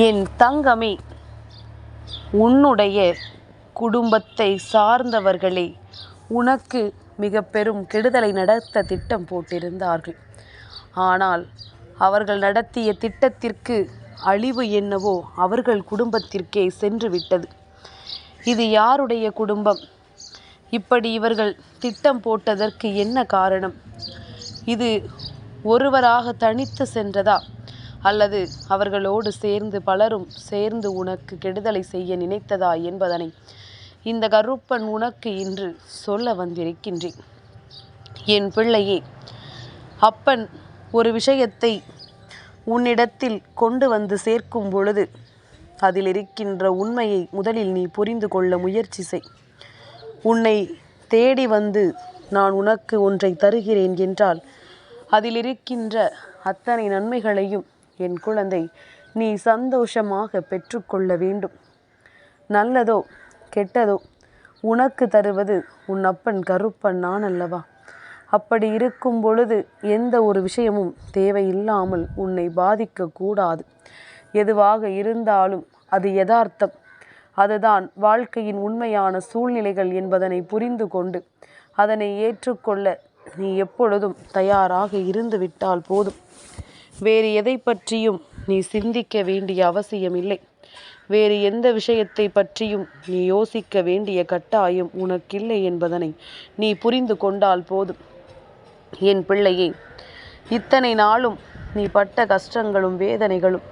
என் தங்கமே உன்னுடைய குடும்பத்தை சார்ந்தவர்களே உனக்கு மிக பெரும் கெடுதலை நடத்த திட்டம் போட்டிருந்தார்கள். ஆனால் அவர்கள் நடத்திய திட்டத்திற்கு அழிவு என்னவோ அவர்கள் குடும்பத்திற்கே சென்று விட்டது. இது யாருடைய குடும்பம்? இப்படி இவர்கள் திட்டம் போட்டதற்கு என்ன காரணம்? இது ஒருவராக தனித்து சென்றதா? அல்லது அவர்களோடு சேர்ந்து பலரும் சேர்ந்து உனக்கு கெடுதலை செய்ய நினைத்ததா என்பதனை இந்த கருப்பன் உனக்கு இன்று சொல்ல வந்திருக்கின்றேன். என் பிள்ளையே அப்பன் ஒரு விஷயத்தை உன்னிடத்தில் கொண்டு வந்து சேர்க்கும் பொழுது அதில் இருக்கின்ற உண்மையை முதலில் நீ புரிந்து கொள்ள முயற்சி செய். உன்னை தேடி வந்து நான் உனக்கு ஒன்றை தருகிறேன் என்றால் அதில் இருக்கின்ற அத்தனை நன்மைகளையும் என் குழந்தை நீ சந்தோஷமாக பெற்றுக்கொள்ள வேண்டும். நல்லதோ கெட்டதோ உனக்கு தருவது உன் அப்பன் கருப்பன் நான் அல்லவா அப்படி இருக்கும் பொழுது எந்த ஒரு விஷயமும் தேவையில்லாமல் உன்னை பாதிக்கக்கூடாது எதுவாக இருந்தாலும் அது யதார்த்தம். அதுதான் வாழ்க்கையின் உண்மையான சூழ்நிலைகள் என்பதனை புரிந்து கொண்டு அதனை ஏற்றுக்கொள்ள நீ எப்பொழுதும் தயாராக இருந்து விட்டால் போதும். வேறு எதை பற்றியும் நீ சிந்திக்க வேண்டிய அவசியமில்லை. வேறு எந்த விஷயத்தை பற்றியும் நீ யோசிக்க வேண்டிய கட்டாயம் உனக்கில்லை என்பதனை நீ புரிந்து கொண்டால் போதும். என் பிள்ளையே இத்தனை நாளும் நீ பட்ட கஷ்டங்களும் வேதனைகளும்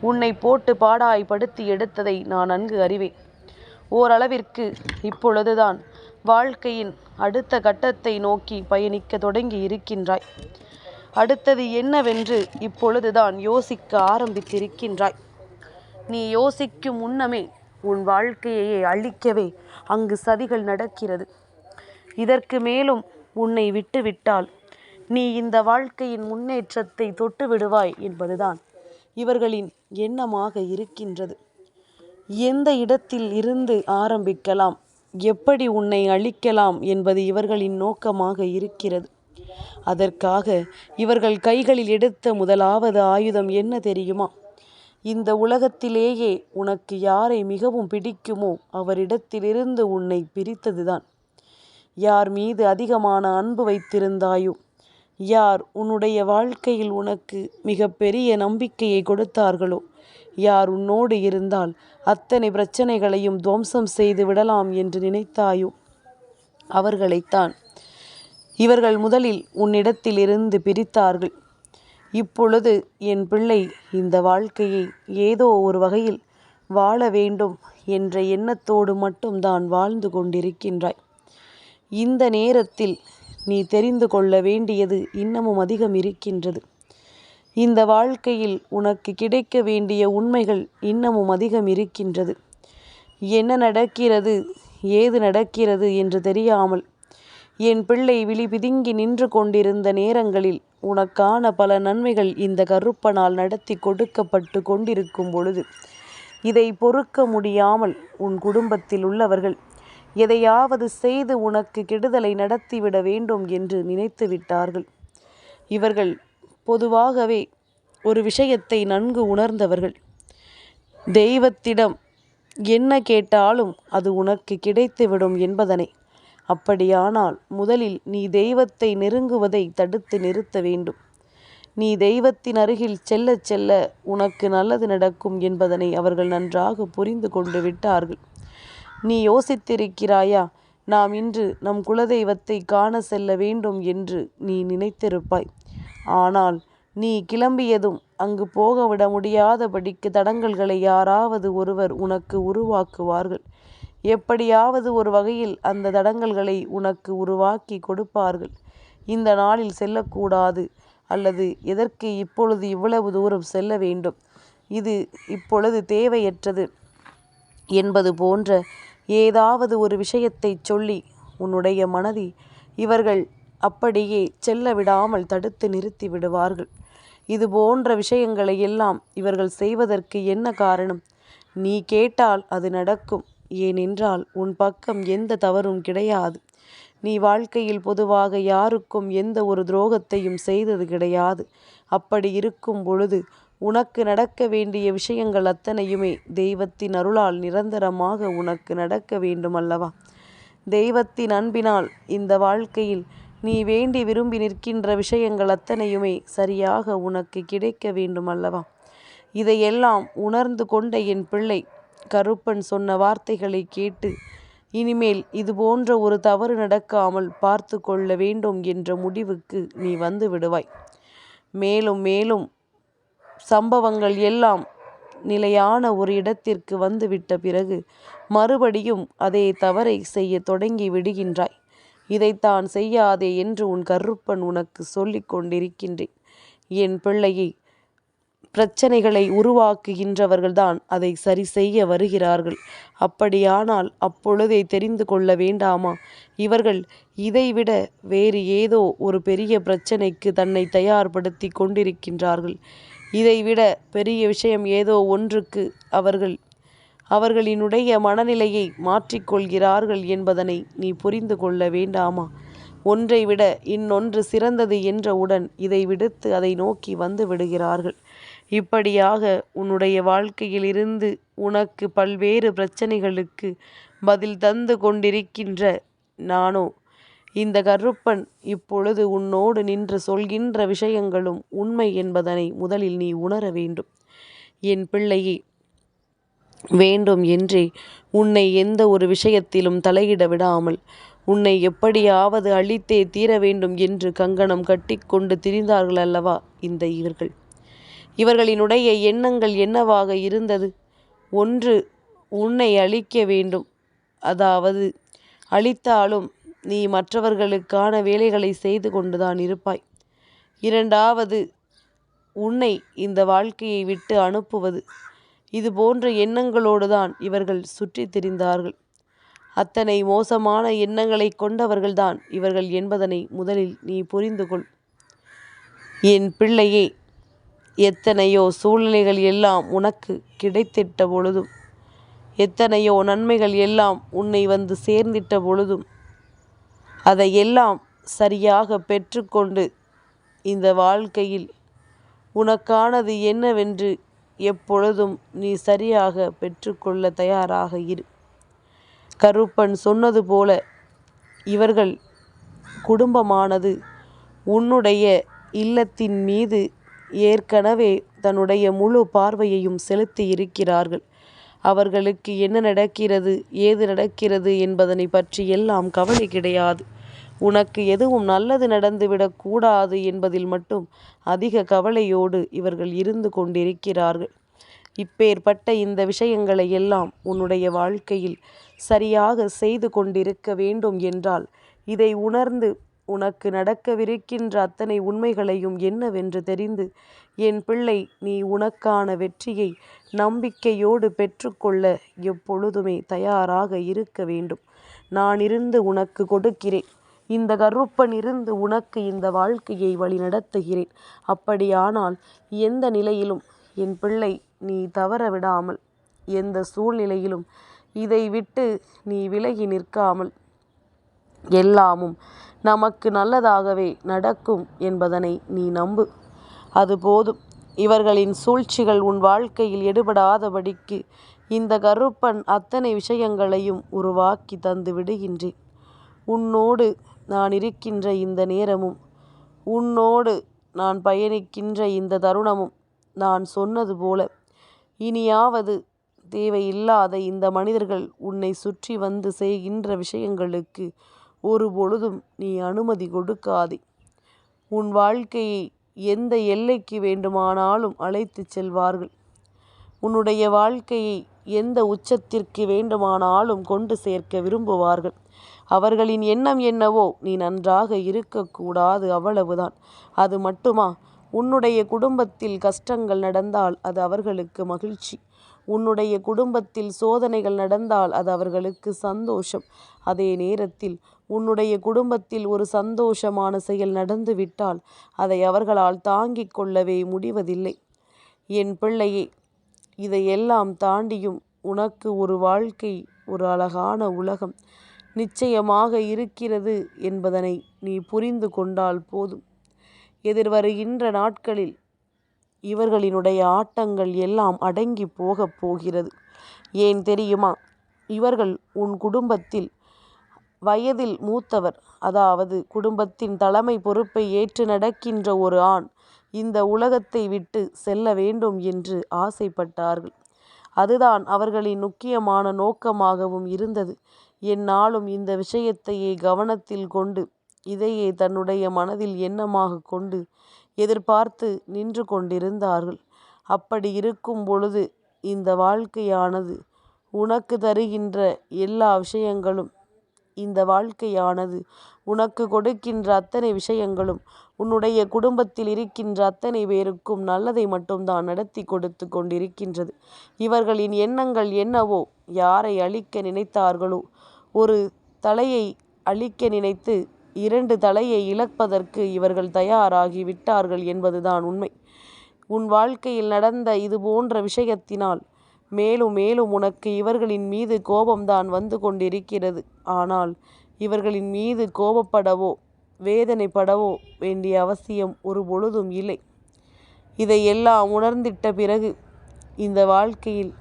உன்னை போட்டு பாடாய் படுத்தி எடுத்ததை நான் நன்கு அறிவேன். ஓரளவிற்கு இப்பொழுதுதான் வாழ்க்கையின் அடுத்த கட்டத்தை நோக்கி பயணிக்க தொடங்கி இருக்கின்றாய். அடுத்தது என்னவென்று இப்பொழுதுதான் யோசிக்க ஆரம்பித்திருக்கின்றாய். நீ யோசிக்கும் முன்னமே உன் வாழ்க்கையை அழிக்கவே அங்கு சதிகள் நடக்கிறது. இதற்கு மேலும் உன்னை விட்டுவிட்டால் நீ இந்த வாழ்க்கையின் முன்னேற்றத்தை தொட்டு விடுவாய் என்பதுதான் இவர்களின் எண்ணமாக இருக்கின்றது. எந்த இடத்தில் இருந்து ஆரம்பிக்கலாம் எப்படி உன்னை அழிக்கலாம் என்பது இவர்களின் நோக்கமாக இருக்கிறது. அதற்காக இவர்கள் கைகளில் எடுத்த முதலாவது ஆயுதம் என்ன தெரியுமா? இந்த உலகத்திலேயே உனக்கு யாரை மிகவும் பிடிக்குமோ அவரிடத்திலிருந்து உன்னை பிரித்ததுதான். யார் மீது அதிகமான அன்பு வைத்திருந்தாயோ யார் உன்னுடைய வாழ்க்கையில் உனக்கு மிக பெரிய நம்பிக்கையை கொடுத்தார்களோ யார் உன்னோடு இருந்தால் அத்தனை பிரச்சனைகளையும் துவம்சம் செய்து விடலாம் என்று நினைத்தாயோ அவர்களைத்தான் இவர்கள் முதலில் உன்னிடத்திலிருந்து பிரித்தார்கள். இப்பொழுது என் பிள்ளை இந்த வாழ்க்கையை ஏதோ ஒரு வகையில் வாழ வேண்டும் என்ற எண்ணத்தோடு மட்டும்தான் வாழ்ந்து கொண்டிருக்கின்றாய். இந்த நேரத்தில் நீ தெரிந்து கொள்ள வேண்டியது இன்னமும் அதிகம் இருக்கின்றது. இந்த வாழ்க்கையில் உனக்கு கிடைக்க வேண்டிய உண்மைகள் இன்னமும் அதிகம் இருக்கின்றது. என்ன நடக்கிறது ஏது நடக்கிறது என்று தெரியாமல் என் பிள்ளை விழி பிதுங்கி நின்று கொண்டிருந்த நேரங்களில் உனக்கான பல நன்மைகள் இந்த கருப்பனால் நடத்தி கொடுக்கப்பட்டு கொண்டிருக்கும் பொழுது இதை பொறுக்க முடியாமல் உன் குடும்பத்தில் உள்ளவர்கள் எதையாவது செய்து உனக்கு கெடுதலை நடத்திவிட வேண்டும் என்று நினைத்து விட்டார்கள். இவர்கள் பொதுவாகவே ஒரு விஷயத்தை நன்கு உணர்ந்தவர்கள். தெய்வத்திடம் என்ன கேட்டாலும் அது உனக்கு கிடைத்துவிடும் என்பதனை அப்படியானால் முதலில் நீ தெய்வத்தை நெருங்குவதை தடுத்து நிறுத்த வேண்டும். நீ தெய்வத்தின் அருகில் செல்ல செல்ல உனக்கு நல்லது நடக்கும் என்பதனை அவர்கள் நன்றாக புரிந்து கொண்டு விட்டார்கள். நீ யோசித்திருக்கிறாயா? நாம் இன்று நம் குலதெய்வத்தை காண செல்ல வேண்டும் என்று நீ நினைத்திருப்பாய். ஆனால் நீ கிளம்பியதும் அங்கு போகவிட முடியாதபடிக்கு தடங்கல்களை யாராவது ஒருவர் உனக்கு உருவாக்குவார்கள். எப்படியாவது ஒரு வகையில் அந்த தடங்கல்களை உனக்கு உருவாக்கி கொடுப்பார்கள். இந்த நாளில் செல்லக்கூடாது அல்லது எதற்கு இப்பொழுது இவ்வளவு தூரம் செல்ல வேண்டும்? இது இப்பொழுது தேவையற்றது என்பது போன்ற ஏதாவது ஒரு விஷயத்தை சொல்லி உன்னுடைய மனதை இவர்கள் அப்படியே செல்ல விடாமல் தடுத்து நிறுத்தி விடுவார்கள். இது போன்ற விஷயங்களை எல்லாம் இவர்கள் செய்வதற்கு என்ன காரணம்? நீ கேட்டால் அது நடக்கும். ஏனென்றால் உன் பக்கம் எந்த தவறும் கிடையாது. நீ வாழ்க்கையில் பொதுவாக யாருக்கும் எந்த ஒரு துரோகத்தையும் செய்தது கிடையாது. அப்படி இருக்கும் பொழுது உனக்கு நடக்க வேண்டிய விஷயங்கள் அத்தனையுமே தெய்வத்தின் அருளால் நிரந்தரமாக உனக்கு நடக்க வேண்டும் அல்லவா தெய்வத்தின் அன்பினால் இந்த வாழ்க்கையில் நீ வேண்டி விரும்பி நிற்கின்ற விஷயங்கள் அத்தனையுமே சரியாக உனக்கு கிடைக்க வேண்டும் அல்லவா இதையெல்லாம் உணர்ந்து கொண்ட என் பிள்ளை கருப்பன் சொன்ன வார்த்தைகளை கேட்டு இனிமேல் இதுபோன்ற ஒரு தவறு நடக்காமல் பார்த்து கொள்ள வேண்டும் என்ற முடிவுக்கு நீ வந்து விடுவாய். மேலும் மேலும் சம்பவங்கள் எல்லாம் நிலையான ஒரு இடத்திற்கு வந்துவிட்ட பிறகு மறுபடியும் அதே தவறை செய்ய தொடங்கி விடுகின்றாய். இதைத்தான் செய்யாதே என்று உன் கருப்பன் உனக்கு சொல்லிக் கொண்டிருக்கின்றேன். என் பிள்ளையை பிரச்சனைகளை உருவாக்குகின்றவர்கள்தான் அதை சரி செய்ய வருகிறார்கள். அப்படியானால் அப்பொழுதே தெரிந்து கொள்ள வேண்டாமா? இவர்கள் இதைவிட வேறு ஏதோ ஒரு பெரிய பிரச்சனைக்கு தன்னை தயார்படுத்தி கொண்டிருக்கின்றார்கள். இதைவிட பெரிய விஷயம் ஏதோ ஒன்றுக்கு அவர்கள் அவர்களினுடைய மனநிலையை மாற்றிக்கொள்கிறார்கள் என்பதனை நீ புரிந்து கொள்ள வேண்டாமா? ஒன்றை விட இன்னொன்று சிறந்தது என்றவுடன் இதை விடுத்து அதை நோக்கி வந்து விடுகிறார்கள். இப்படியாக உன்னுடைய வாழ்க்கையிலிருந்து உனக்கு பல்வேறு பிரச்சனைகளுக்கு பதில் தந்து கொண்டிருக்கின்ற நானோ? இந்த கருப்பன் இப்பொழுது உன்னோடு நின்று சொல்கின்ற விஷயங்களும் உண்மை என்பதனை முதலில் நீ உணர வேண்டும். என் பிள்ளையே வேண்டும் என்றே உன்னை எந்த ஒரு விஷயத்திலும் தலையிட விடாமல் உன்னை எப்படியாவது அழித்தே தீர வேண்டும் என்று கங்கணம் கட்டிக்கொண்டு திரிந்தார்கள் அல்லவா இந்த இவர்கள்? இவர்களினுடைய எண்ணங்கள் என்னவாக இருந்தது? ஒன்று உன்னை அழிக்க வேண்டும். அதாவது அழித்தாலும் நீ மற்றவர்களுக்கான வேலைகளை செய்து கொண்டுதான் இருப்பாய். இரண்டாவது உன்னை இந்த வாழ்க்கையை விட்டு அனுப்புவது. இது போன்ற எண்ணங்களோடு தான் இவர்கள் சுற்றி திரிந்தார்கள். அத்தனை மோசமான எண்ணங்களை கொண்டவர்கள்தான் இவர்கள் என்பதனை முதலில் நீ புரிந்து கொள் என் பிள்ளையே எத்தனையோ சூழ்நிலைகள் எல்லாம் உனக்கு கிடைத்திட்ட பொழுதும் எத்தனையோ நன்மைகள் எல்லாம் உன்னை வந்து சேர்ந்திட்ட பொழுதும் அதையெல்லாம் சரியாக பெற்றுக்கொண்டு இந்த வாழ்க்கையில் உனக்கானது என்னவென்று எப்பொழுதும் நீ சரியாக பெற்றுக்கொள்ள தயாராக இரு. கருப்பன் சொன்னது போல இவர்கள் குடும்பமானது உன்னுடைய இல்லத்தின் மீது ஏற்கனவே தன்னுடைய முழு பார்வையையும் செலுத்தி இருக்கிறார்கள் அவர்களுக்கு என்ன நடக்கிறது ஏது நடக்கிறது என்பதனை பற்றி எல்லாம் கவலை கிடையாது. உனக்கு எதுவும் நல்லது நடந்துவிடக் கூடாது என்பதில் மட்டும் அதிக கவலையோடு இவர்கள் இருந்து கொண்டிருக்கிறார்கள். இப்பேற்பட்ட இந்த விஷயங்களை எல்லாம் உன்னுடைய வாழ்க்கையில் சரியாக செய்து கொண்டிருக்க வேண்டும் என்றால் இதை உணர்ந்து உனக்கு நடக்கவிருக்கின்ற அத்தனை உண்மைகளையும் என்னவென்று தெரிந்து என் பிள்ளை நீ உனக்கான வெற்றியை நம்பிக்கையோடு பெற்றுக்கொள்ள எப்பொழுதுமே தயாராக இருக்க வேண்டும். நான் இருந்து உனக்கு கொடுக்கிறேன். இந்த கருப்பன் இருந்து உனக்கு இந்த வாழ்க்கையை வழி நடத்துகிறேன் அப்படியானால் எந்த நிலையிலும் என் பிள்ளை நீ தவற விடாமல் எந்த சூழ்நிலையிலும் இதை விட்டு நீ விலகி நிற்காமல் எல்லாமும் நமக்கு நல்லதாகவே நடக்கும் என்பதனை நீ நம்பு. அது போதும். இவர்களின் சூழ்ச்சிகள் உன் வாழ்க்கையில் எடுபடாதபடிக்கு இந்த கருப்பன் அத்தனை விஷயங்களையும் உருவாக்கி தந்து விடுகின்றேன். உன்னோடு நான் இருக்கின்ற இந்த நேரமும் உன்னோடு நான் பயணிக்கின்ற இந்த தருணமும் நான் சொன்னது போல இனியாவது தேவையில்லாத இந்த மனிதர்கள் உன்னை சுற்றி வந்து செய்கின்ற விஷயங்களுக்கு ஒரு பொழுதும் நீ அனுமதி கொடுக்காதே. உன் வாழ்க்கையை எந்த எல்லைக்கு வேண்டுமானாலும் அழைத்து செல்வார்கள். உன்னுடைய வாழ்க்கையை எந்த உச்சத்திற்கு வேண்டுமானாலும் கொண்டு சேர்க்க விரும்புவார்கள். அவர்களின் எண்ணம் என்னவோ நீ நன்றாக இருக்கக்கூடாது அவ்வளவுதான். அது மட்டுமா? உன்னுடைய குடும்பத்தில் கஷ்டங்கள் நடந்தால் அது அவர்களுக்கு மகிழ்ச்சி. உன்னுடைய குடும்பத்தில் சோதனைகள் நடந்தால் அது அவர்களுக்கு சந்தோஷம். அதே நேரத்தில் உன்னுடைய குடும்பத்தில் ஒரு சந்தோஷமான செயல் நடந்துவிட்டால் அதை அவர்களால் தாங்கிக் கொள்ளவே முடிவதில்லை. என் பிள்ளையே இதையெல்லாம் தாண்டியும் உனக்கு ஒரு வாழ்க்கை ஒரு அழகான உலகம் நிச்சயமாக இருக்கிறது என்பதனை நீ புரிந்து கொண்டால் போதும். எதிர்வருகின்ற நாட்களில் இவர்களினுடைய ஆட்டங்கள் எல்லாம் அடங்கி போகப் போகிறது. ஏன் தெரியுமா? இவர்கள் உன் குடும்பத்தில் வயதில் மூத்தவர். அதாவது குடும்பத்தின் தலைமை பொறுப்பை ஏற்று நடக்கின்ற ஒரு ஆண் இந்த உலகத்தை விட்டு செல்ல வேண்டும் என்று ஆசைப்பட்டார்கள். அதுதான் அவர்களின் முக்கியமான நோக்கமாகவும் இருந்தது. என்னாலும் இந்த விஷயத்தையே கவனத்தில் கொண்டு இதையே தன்னுடைய மனதில் எண்ணமாக கொண்டு எதிர்பார்த்து நின்று கொண்டிருந்தார்கள். அப்படி இருக்கும் பொழுது இந்த வாழ்க்கையானது உனக்கு தருகின்ற எல்லா விஷயங்களும் இந்த வாழ்க்கையானது உனக்கு கொடுக்கின்ற அத்தனை விஷயங்களும் உன்னுடைய குடும்பத்தில் இருக்கின்ற அத்தனை பேருக்கும் நல்லதை மட்டும்தான் நடத்தி கொடுத்து கொண்டிருக்கின்றது. இவர்களின் எண்ணங்கள் என்னவோ யாரை அழிக்க நினைத்தார்களோ ஒரு தலையை அழிக்க நினைத்து இரண்டு தலையை இழப்பதற்கு இவர்கள் தயாராகி விட்டார்கள் என்பதுதான் உண்மை. உன் வாழ்க்கையில் நடந்த இது போன்ற விஷயத்தினால் மேலும் மேலும் உனக்கு இவர்களின் மீது கோபம்தான் வந்து கொண்டிருக்கிறது. ஆனால் இவர்களின் மீது கோபப்படவோ வேதனைப்படவோ வேண்டிய அவசியம் ஒரு பொழுதும் இல்லை. இதையெல்லாம் உணர்ந்திட்ட பிறகு இந்த வாழ்க்கையில்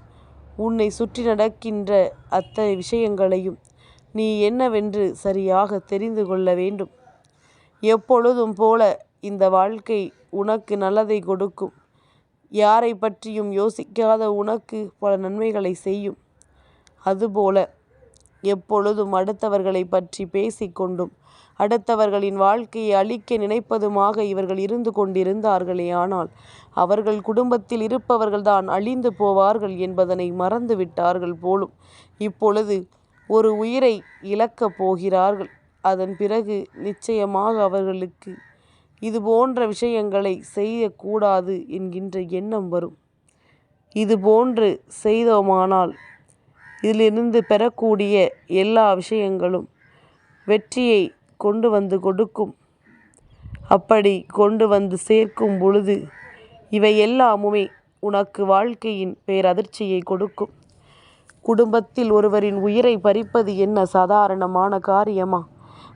உன்னை சுற்றி நடக்கின்ற அத்தனை விஷயங்களையும் நீ என்னவென்று சரியாக தெரிந்து கொள்ள வேண்டும். எப்பொழுதும் போல இந்த வாழ்க்கை உனக்கு நல்லதை கொடுக்கும். யாரை பற்றியும் யோசிக்காத உனக்கு பல நன்மைகளை செய்யும். அதுபோல எப்பொழுதும் அடுத்தவர்களை பற்றி பேசிக்கொண்டும் அடுத்தவர்களின் வாழ்க்கையை அழிக்க நினைப்பதுமாக இவர்கள் இருந்து கொண்டிருந்தார்களே ஆனால் அவர்கள் குடும்பத்தில் இருப்பவர்கள்தான் அழிந்து போவார்கள் என்பதனை மறந்து விட்டார்கள் போலும். இப்பொழுது ஒரு உயிரை இழக்கப் போகிறார்கள். அதன் பிறகு நிச்சயமாக அவர்களுக்கு இது போன்ற விஷயங்களை செய்யக்கூடாது என்கின்ற எண்ணம் வரும். இது போன்று செய்தோமானால் இதிலிருந்து பெறக்கூடிய எல்லா விஷயங்களும் வெற்றியை கொண்டு வந்து கொடுக்கும். அப்படி கொண்டு வந்து சேர்க்கும் பொழுது இவை எல்லாமுமே உனக்கு வாழ்க்கையின் பேரதிர்ச்சியை கொடுக்கும். குடும்பத்தில் ஒருவரின் உயிரை பறிப்பது என்ன சாதாரணமான காரியமா?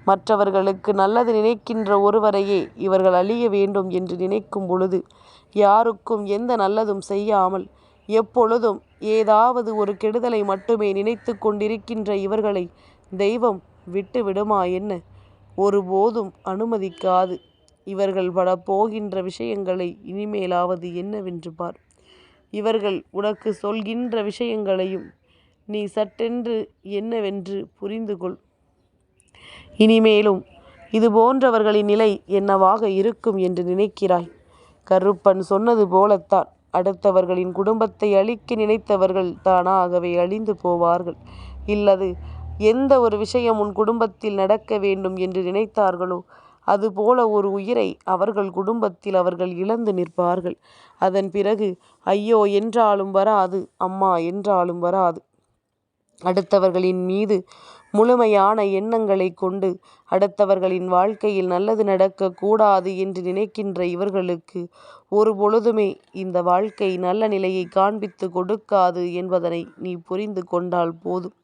மற்றவர்களுக்கு நல்லது நினைக்கின்ற ஒருவரையே இவர்கள் அழிய வேண்டும் என்று நினைக்கும் பொழுது யாருக்கும் எந்த நல்லதும் செய்யாமல் எப்பொழுதும் ஏதாவது ஒரு கெடுதலை மட்டுமே நினைத்து கொண்டிருக்கின்ற இவர்களை தெய்வம் விட்டு விடுமா என்ன? ஒருபோதும் அனுமதிக்காது. இவர்கள் பட போகின்ற விஷயங்களை இனிமேலாவது என்னவென்று பார். இவர்கள் உனக்கு சொல்கின்ற விஷயங்களையும் நீ சட்டென்று என்னவென்று புரிந்து கொள் இனிமேலும் இது போன்றவர்களின் நிலை என்னவாக இருக்கும் என்று நினைக்கிறாய். கருப்பன் சொன்னது போலத்தான். அடுத்தவர்களின் குடும்பத்தை அழிக்க நினைத்தவர்கள் தானாகவே அழிந்து போவார்கள். இல்லது எந்த ஒரு விஷயம் உன் குடும்பத்தில் நடக்க வேண்டும் என்று நினைத்தார்களோ அதுபோல ஒரு உயிரை அவர்கள் குடும்பத்தில் அவர்கள் இழந்து நிற்பார்கள். அதன் பிறகு ஐயோ என்றாலும் வராது அம்மா என்றாலும் வராது. அடுத்தவர்களின் மீது முழுமையான எண்ணங்களை கொண்டு அடுத்தவர்களின் வாழ்க்கையில் நல்லது நடக்கக்கூடாது என்று நினைக்கின்ற இவர்களுக்கு ஒரு பொழுதுமே இந்த வாழ்க்கை நல்ல நிலையை காண்பித்து கொடுக்காது என்பதனை நீ புரிந்து கொண்டால் போதும்.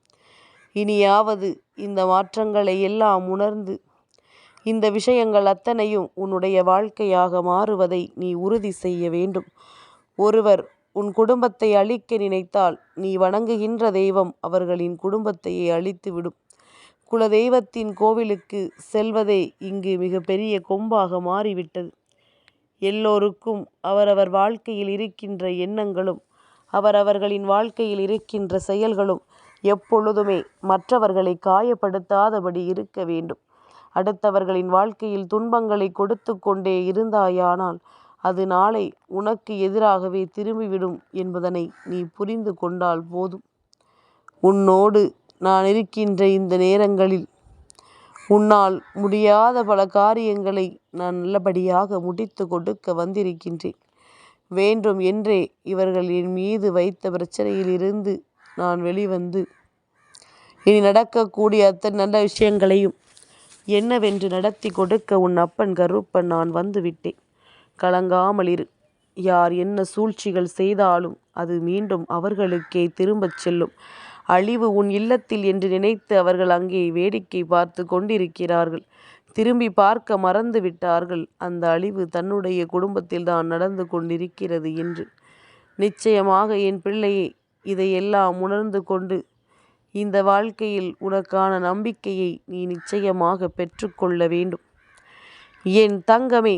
இனியாவது இந்த மாற்றங்களை எல்லாம் உணர்ந்து இந்த விஷயங்கள் அத்தனையும் உன்னுடைய வாழ்க்கையாக மாறுவதை நீ உறுதி செய்ய வேண்டும். ஒருவர் உன் குடும்பத்தை அழிக்க நினைத்தால் நீ வணங்குகின்ற தெய்வம் அவர்களின் குடும்பத்தையே அழித்துவிடும். குலதெய்வத்தின் கோவிலுக்கு செல்வதே இங்கு மிக பெரிய கொம்பாக மாறிவிட்டது. எல்லோருக்கும் அவரவர் வாழ்க்கையில் இருக்கின்ற எண்ணங்களும் அவரவர்களின் வாழ்க்கையில் இருக்கின்ற செயல்களும் எப்பொழுதுமே மற்றவர்களை காயப்படுத்தாதபடி இருக்க வேண்டும். அடுத்தவர்களின் வாழ்க்கையில் துன்பங்களை கொடுத்து கொண்டே இருந்தாயானால் அது நாளை உனக்கு எதிராகவே திரும்பிவிடும் என்பதனை நீ புரிந்து கொண்டால் போதும். உன்னோடு நான் இருக்கின்ற இந்த நேரங்களில் உன்னால் முடியாத பல காரியங்களை நான் நல்லபடியாக முடித்து கொடுக்க வந்திருக்கின்றேன். வேண்டும் என்றே இவர்கள் என் மீது வைத்த பிரச்சனையிலிருந்து நான் வெளிவந்து இனி நடக்கக்கூடிய அத்தனை நல்ல விஷயங்களையும் என்னவென்று நடத்தி கொடுக்க உன் அப்பன் கருப்பன் நான் வந்துவிட்டேன். கலங்காமலிரு யார் என்ன சூழ்ச்சிகள் செய்தாலும் அது மீண்டும் அவர்களுக்கே திரும்பச் செல்லும். அழிவு உன் இல்லத்தில் என்று நினைத்து அவர்கள் அங்கே வேடிக்கை பார்த்து கொண்டிருக்கிறார்கள். திரும்பி பார்க்க மறந்து விட்டார்கள். அந்த அழிவு தன்னுடைய குடும்பத்தில் தான் நடந்து கொண்டிருக்கிறது என்று. நிச்சயமாக என் பிள்ளையை இதையெல்லாம் உணர்ந்து கொண்டு இந்த வாழ்க்கையில் உனக்கான நம்பிக்கையை நீ நிச்சயமாக பெற்றுக்கொள்ள வேண்டும். என் தங்கமே